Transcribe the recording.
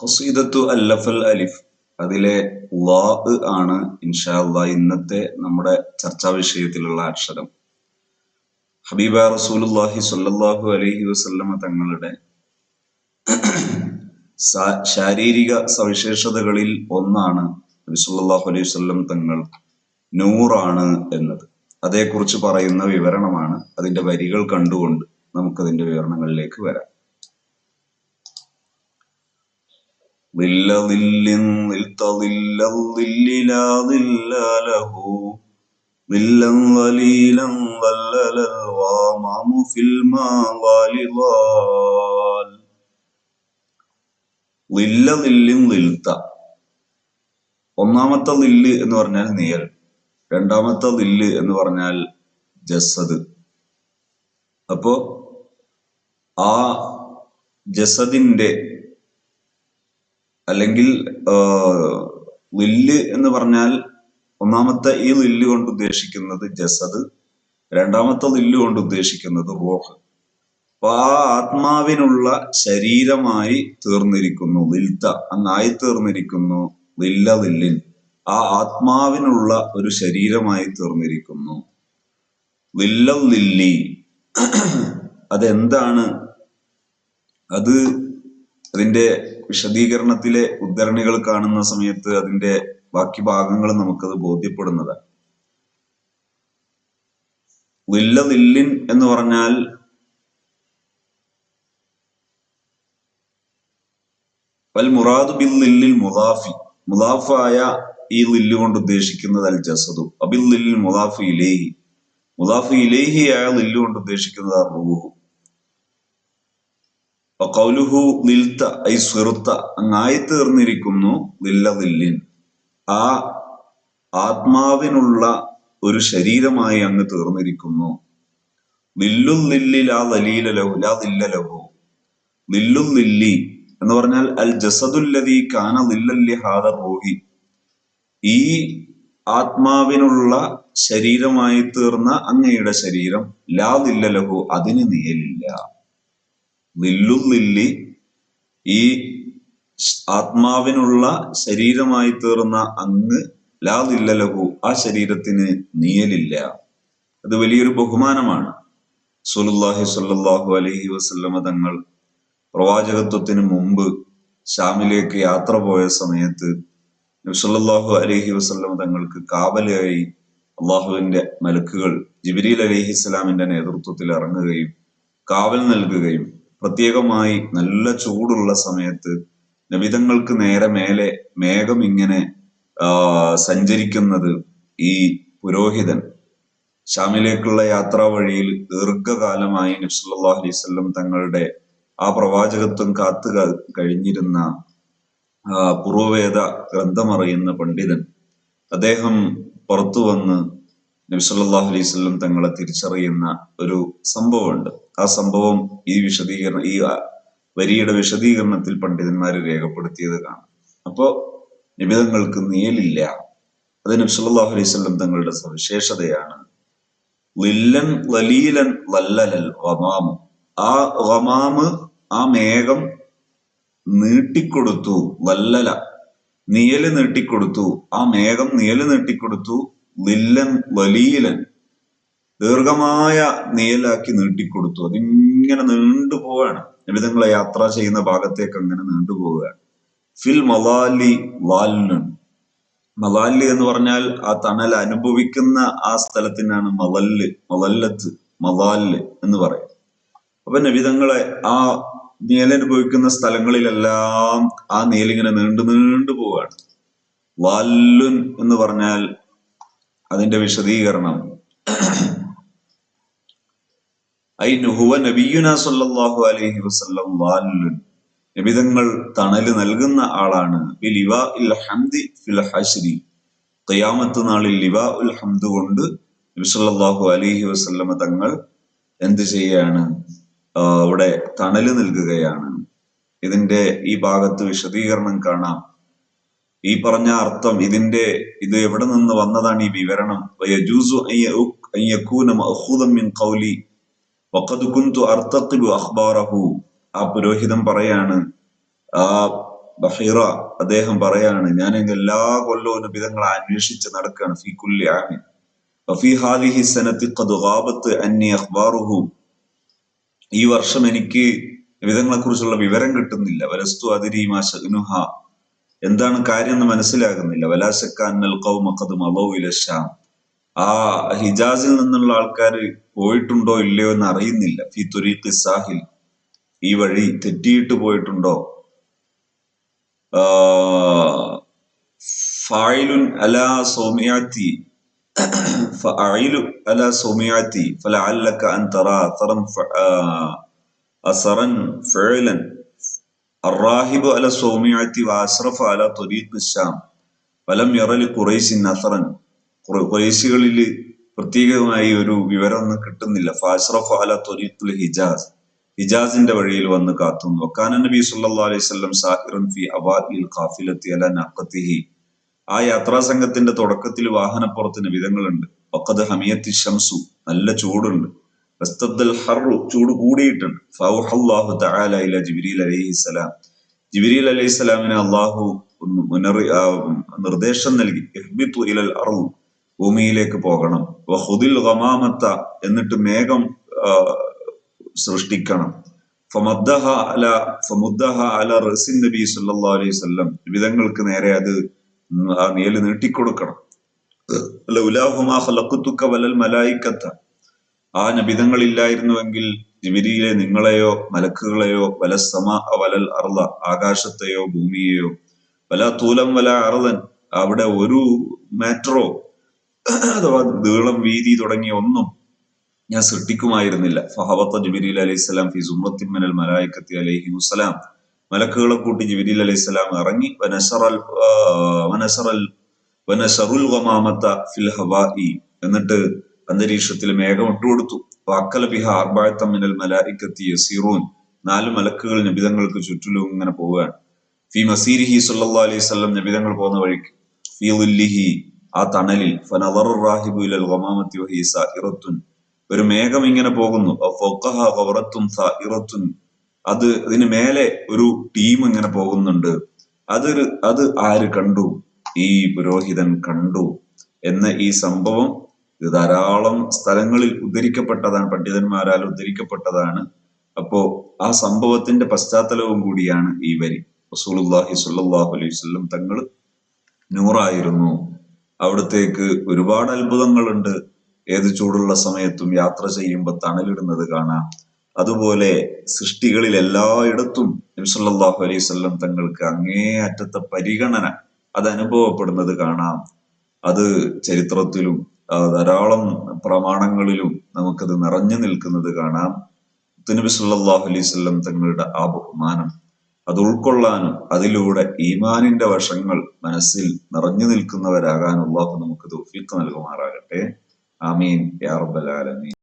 ഖസീദത്തു അല്ലഫൽ അലിഫ്. അതിലെ ലാ ആണ് ഇൻഷാ അള്ളാ ഇന്നത്തെ നമ്മുടെ ചർച്ചാ വിഷയത്തിലുള്ള അക്ഷരം. ഹബീബ റസൂലുല്ലാഹി സ്വല്ലല്ലാഹു അലൈഹി വസല്ലമ തങ്ങളുടെ ശാരീരിക സവിശേഷതകളിൽ ഒന്നാണ് നബി സ്വല്ലല്ലാഹു അലൈഹി വസല്ലം തങ്ങൾ നൂറാണ് എന്നത്. അതേക്കുറിച്ച് പറയുന്ന വിവരണമാണ് അതിന്റെ വരികൾ കണ്ടുകൊണ്ട് നമുക്കതിന്റെ വിവരണങ്ങളിലേക്ക് വരാം. ظل ظل ظلت ظل الظل لا ظل له ظلا ظليلا ظلل الغمام في الماء ظال ظل ظل ظلت ഒന്നാമത്തെ ലില്ല് എന്ന് പറഞ്ഞാൽ നിയൽ രണ്ടാമത്തെ ലില്ല് എന്ന് പറഞ്ഞാൽ ജസദ് അപ്പോ ആ ജസദിന്റെ അല്ലെങ്കിൽ ലില്ല് എന്ന് പറഞ്ഞാൽ ഒന്നാമത്തെ ഈ ലില്ല് കൊണ്ട് ഉദ്ദേശിക്കുന്നത് ജസദ് രണ്ടാമത്തെ ലില്ല് കൊണ്ട് ഉദ്ദേശിക്കുന്നത് റോഹ്. അപ്പൊ ആ ആത്മാവിനുള്ള ശരീരമായി തീർന്നിരിക്കുന്നു ലിൽത്ത അങ്ങായി തീർന്നിരിക്കുന്നു ലില്ല ലില്ലിൻ. ആ ആത്മാവിനുള്ള ഒരു ശരീരമായി തീർന്നിരിക്കുന്നു. ലില്ല ലില്ലി. അതെന്താണ്? അത് അതിന്റെ വിശദീകരണത്തിലെ ഉദ്ധരണികൾ കാണുന്ന സമയത്ത് അതിന്റെ ബാക്കി ഭാഗങ്ങൾ നമുക്കത് ബോധ്യപ്പെടുന്നതാണ്. വില്ല വില്ലിൻ എന്ന് പറഞ്ഞാൽ വൽ മുറാദു ബിൽ ലില്ലിൽ മുദാഫി. മുദാഫായ ഈ ലില്ല് കൊണ്ട് ഉദ്ദേശിക്കുന്നത് അൽ ജസദു. അബിൽ ലില്ലിൽ മുദാഫി ഇലേഹി. മുദാഫി ഇലേഹി ആയ ലില്ല് കൊണ്ട് ഉദ്ദേശിക്കുന്നത് റൂഹു. കൗലുഹു നിൽത്ത ഐ സ്വിറുത്ത അങ്ങായി തീർന്നിരിക്കുന്നു ലില്ല ലില്ലിൻ ആ ആത്മാവിനുള്ള ഒരു ശരീരമായി അങ്ങ് തീർന്നിരിക്കുന്നു. ലില്ലുൽ നില്ലി ലാ ദലീല ലഹു ലാ ദില്ല ലഹു. ലില്ലുൽ നില്ലി എന്ന് പറഞ്ഞാൽ അൽ ജസദുല്ലതി കാന നില്ലല്ലി ഹാദർ റൂഹി. ഈ ആത്മാവിനുള്ള ശരീരമായി തീർന്ന അങ്ങയുടെ ശരീരം ലാ ദില്ല ലഹു അതിന് നിയലില്ല നില്ലുന്നില്ലി ഈ ആത്മാവിനുള്ള ശരീരമായി തീർന്ന അങ്ങ് ലാ നില്ലലഹു ആ ശരീരത്തിന് നീയലില്ല അത് വലിയൊരു ബഹുമാനമാണ്. സുലുല്ലാഹി സല്ലാഹു അലഹി വസ്ല്ലമ തങ്ങൾ പ്രവാചകത്വത്തിന് മുമ്പ് ഷാമിലേക്ക് യാത്ര പോയ സമയത്ത് നബ്സല്ലാഹു അലഹി വസല്ലമ തങ്ങൾക്ക് കാവലായി അള്ളാഹുവിന്റെ മലക്കുകൾ ജിബിരിൽ അലഹി ഇസ്ലാമിന്റെ നേതൃത്വത്തിൽ ഇറങ്ങുകയും കാവൽ നൽകുകയും പ്രത്യേകമായി നല്ല ചൂടുള്ള സമയത്ത് നബിതങ്ങൾക്ക് നേരെ മേലെ മേഘം ഇങ്ങനെ സഞ്ചരിക്കുന്നത് ഈ പുരോഹിതൻ. ഷാമിലേക്കുള്ള യാത്രാ വഴിയിൽ ദീർഘകാലമായി നബ്സല്ലാ അലൈവല്ലം തങ്ങളുടെ ആ പ്രവാചകത്വം കാത്തു കഴിഞ്ഞിരുന്ന പൂർവവേദ ഗ്രന്ഥമറിയുന്ന പണ്ഡിതൻ. അദ്ദേഹം പുറത്തു വന്ന് നബി സല്ലല്ലാഹു അലൈഹി വസല്ലം തങ്ങളെ തിരിച്ചറിയുന്ന ഒരു സംഭവമുണ്ട്. ആ സംഭവം ഈ വിശദീകരണം ഈ വരിയുടെ വിശദീകരണത്തിൽ പണ്ഡിതന്മാർ രേഖപ്പെടുത്തിയത് കാണാം. അപ്പോ നിബിതങ്ങൾക്ക് നീലില്ല അത് നബി സല്ലല്ലാഹു അലൈഹി വസല്ലം തങ്ങളുടെ സവിശേഷതയാണ്. ലില്ലൻ ലലീലൻ ലല്ലലൽ ഗമാമു ആ വമാമ് ആ മേഘം നീട്ടിക്കൊടുത്തു വല്ലല നിയൽ നീട്ടിക്കൊടുത്തു. ആ മേഘം നിയൽ നീട്ടിക്കൊടുത്തു. ലില്ലൻ വലീലൻ ദീർഘമായ നീലാക്കി നീട്ടിക്കൊടുത്തു. അതിങ്ങനെ നീണ്ടുപോവാണ് ലളിതങ്ങളെ യാത്ര ചെയ്യുന്ന ഭാഗത്തേക്ക് അങ്ങനെ നീണ്ടുപോവുകയാണ് ഫിൽ മലാലി വാലുൻ മലാലി എന്ന് പറഞ്ഞാൽ ആ തണൽ അനുഭവിക്കുന്ന ആ സ്ഥലത്തിനാണ് മലല്ല് മലല്ലത്ത് മലാൽ എന്ന് പറയും അപ്പൊ നബിതങ്ങളെ ആ നീലനുഭവിക്കുന്ന സ്ഥലങ്ങളിലെല്ലാം ആ നീലിങ്ങനെ നീണ്ടു നീണ്ടു പോവുകയാണ്. വാലുൻ എന്ന് പറഞ്ഞാൽ അതിന്റെ വിശദീകരണം. സല്ലല്ലാഹു അലൈഹി വസല്ലം നബിതങ്ങൾ തണൽ നൽകുന്ന ആളാണ്. ഖിയാമത്ത് നാളിൽ ലിവാ ഉൽ ഹംദ് കൊണ്ട് നബി സല്ലല്ലാഹു അലൈഹി വസല്ലമ തങ്ങൾ എന്ത് ചെയ്യാണ്? അവിടെ തണൽ നൽകുകയാണ്. ഇതിന്റെ ഈ ഭാഗത്ത് വിശദീകരണം കാണാം. ഈ പറഞ്ഞ അർത്ഥം ഇതിന്റെ ഇത് എവിടെ നിന്ന് വന്നതാണ് ഈ വിവരണം? ആ പുരോഹിതം പറയാണ് ആ ബഹീറ അദ്ദേഹം പറയാണ് ഞാൻ എല്ലാ കൊല്ലവും നബിതങ്ങളെ അന്വേഷിച്ച് നടക്കുകയാണ് ഫീ കുല്ലി ആമിൻ ഈ വർഷം എനിക്ക് വിധങ്ങളെ കുറിച്ചുള്ള വിവരം കിട്ടുന്നില്ല. വലസ്തു അതിരീമാ ഷഗ്നുഹ എന്താണ് കാര്യം എന്ന് മനസ്സിലാകുന്നില്ല. വലാശക്കാനൽ കൗമക്കതും ഖൗമ ഖദ് മളൗ ഇല ശാം ആ ഹിജാസിൽ നിന്നുള്ള ആൾക്കാർ പോയിട്ടുണ്ടോ ഇല്ലയോ എന്ന് അറിയുന്നില്ല. ഫി തുരീഖ് സാഹിൽ. ഈ വഴി തെറ്റിയിട്ട് പോയിട്ടുണ്ടോ? ഫായിലുൻ അല സൗമിയാത്തി. ഫായിലു അലാ സൗമിയാത്തി. الراهب على الصومعة وأشرف على طريق الشام ഫലം യറലി ഖുറൈശിൻ അസറൻ ഖുറ- ഖുറൈശികളിൽ പ്രത്യേകമായി ഒരു വിവരം ഒന്നും കിട്ടുന്നില്ല ഫാഷ്റഫ് അല തൊരീഖുൽ ഹിജാസ് ഹിജാസിന്റെ വഴിയിൽ വന്ന് കാത്തുന്നു വക്കാന നബി സല്ലല്ലാഹു അലൈഹി വസല്ലം സാഹിറൻ ഫി അവാഇൽ ഖാഫിലത്തി അല നഖത്തിഹി ആ യാത്രാ സംഘത്തിന്റെ തുടക്കത്തിൽ വാഹനപ്പുറത്തിന് വിധങ്ങളുണ്ട് വഖദ് ഹമിയത്തി ഷംസു നല്ല ചൂടുണ്ട് ഹർറു ചൂട് കൂടിയിട്ടുണ്ട്. ഫൗഹല്ലാഹു തആല ഇല ജിബ്രീൽ അലൈഹിസ്സലാം ജിബ്രീൽ അലൈഹിസ്സലാമിനെ അള്ളാഹു മുന്നറി നിർദ്ദേശം നൽകി ഇഹ്ബിത്തു ഇലൽ അർൾ ഭൂമിയിലേക്ക് പോകണം. വഹുദിൽ ഗമാമത്ത എന്നിട്ട് മേഘം സൃഷ്ടിക്കണം. ഫമദ്ദഹ അല ഫമുദ്ദഹ അല റസിൻ നബി സല്ലല്ലാഹു അലൈഹി വസല്ലം. വിധങ്ങൾക്ക് നേരെ അത് ആ നീൽ നീട്ടിക്കൊടുക്കണം. ലൗലാഹുമാ ഖലഖ്തുക വലൽ മലായിക്കത്ത. ആ നബിതങ്ങളില്ലായിരുന്നുവെങ്കിൽ ജിബിരിയിലെ നിങ്ങളെയോ മലക്കുകളെയോ വല സമ വലൽ അർള ആകാശത്തെയോ ഭൂമിയെയോ വല തൂലം വല അറുതൻ അവിടെ ഒരു മാറ്ററോ അഥവാ നീളം വീതി തുടങ്ങിയ ഒന്നും ഞാൻ സൃഷ്ടിക്കുമായിരുന്നില്ല. ഫഹബത്ത ജിബിരിൽ അലൈഹിസ്സലാം ഫി സുമത്തിമ്മനൽ മിനൽ മലായിക്കത്തി അലൈഹി മുസ്സലാം മലക്കുകളെ കൂട്ടി ജിബിരിൽ അലൈഹിസ്സലാം ഇറങ്ങി വനസറൽ വനസറൽ വനസറുൽ ഫിൽ ഹവാഇ എന്നിട്ട് അന്തരീക്ഷത്തിൽ മേഘം ഇട്ടുകൊടുത്തു. വാക്കല ബിഹ അർബായത്ത മിനൽ മലായിക്കത്തി യസീറൂൻ. നാല് മലക്കുകൾ നബിതങ്ങൾക്ക് ചുറ്റിലും ഇങ്ങനെ പോവുകയാണ്. ഫി മസീരിഹി സല്ലല്ലാഹു അലൈഹി സ്വല്ലം നബിതങ്ങൾ പോകുന്ന വഴിക്ക്. ഫി ഉല്ലിഹി ആ തണലിൽ. ഫനദറു റാഹിബു ഇലൽ ഒരു മേഘം ഇങ്ങനെ പോകുന്നു. സായിറത്തുൻ അത് അതിന് മേലെ ഒരു ടീം ഇങ്ങനെ പോകുന്നുണ്ട്. അതൊരു അത് ആര് കണ്ടു? ഈ പുരോഹിതൻ കണ്ടു. എന്ന ഈ സംഭവം ഇത് ധാരാളം സ്ഥലങ്ങളിൽ ഉദ്ധരിക്കപ്പെട്ടതാണ് പണ്ഡിതന്മാരാൽ ഉദ്ധരിക്കപ്പെട്ടതാണ്. അപ്പോ ആ സംഭവത്തിന്റെ പശ്ചാത്തലവും കൂടിയാണ് ഈ വരി. റസൂലുള്ളാഹി സ്വല്ലല്ലാഹു അലൈഹി വസല്ലം തങ്ങൾ നൂറായിരുന്നു. അവിടത്തേക്ക് ഒരുപാട് അത്ഭുതങ്ങളുണ്ട്. ഏത് ചൂടുള്ള സമയത്തും യാത്ര ചെയ്യുമ്പോൾ തണലിടുന്നത് കാണാം. അതുപോലെ സൃഷ്ടികളിൽ എല്ലായിടത്തും നബ്സല്ലാഹു അലൈഹി സ്വല്ലം തങ്ങൾക്ക് അങ്ങേയറ്റത്തെ പരിഗണന അത് അനുഭവപ്പെടുന്നത് കാണാം. അത് ചരിത്രത്തിലും ധാരാളം പ്രമാണങ്ങളിലും നമുക്കത് നിറഞ്ഞു നിൽക്കുന്നത് കാണാം. തുനബി സല്ലാഹു അലൈവല്ലം തങ്ങളുടെ ആ ബഹുമാനം അത് ഉൾക്കൊള്ളാനും അതിലൂടെ ഈമാനിന്റെ വശങ്ങൾ മനസ്സിൽ നിറഞ്ഞു നിൽക്കുന്നവരാകാൻ നമുക്ക് തൗഫീഖ് നൽകുമാറാകട്ടെ. ആമീൻ. യാ റബ്ബൽ ആലമീൻ.